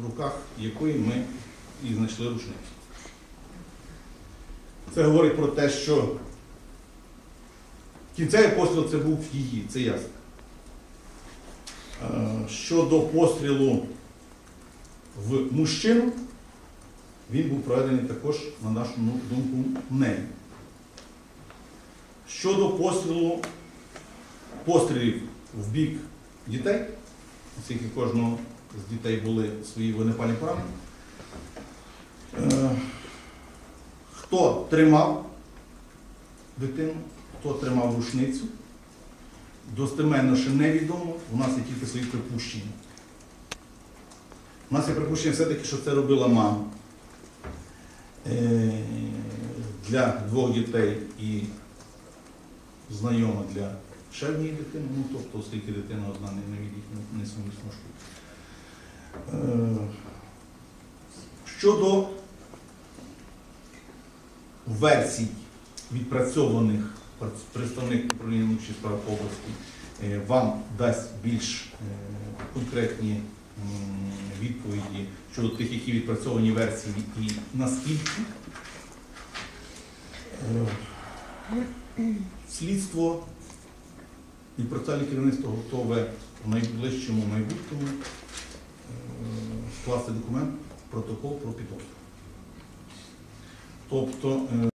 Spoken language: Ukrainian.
в руках якої ми і знайшли рушницю. Це говорить про те, що кінцевий постріл це був її, це ясно. Е, Щодо пострілу в мужчину, він був проведений також, на нашу думку, нею. Щодо пострілу, пострілів в бік дітей, оскільки кожного з дітей були свої вогнепальні поранення, е, хто тримав дитину, хто тримав рушницю, достеменно ще невідомо, у нас є тільки свої припущення. У нас є припущення все-таки, що це робила мама. Е, для двох дітей і знайома для ще однієї дитини, ну тобто, оскільки дитина одна не, не Щодо версій, відпрацьованих представник управління внутрішніх справ області, е, вам дасть більш е, конкретні відповіді щодо тих, які відпрацьовані версії і наскільки. Е, Слідство і процесуальне керівництво готове в найближчому майбутньому вкласти скласти документ, протокол про підозру. Тобто е,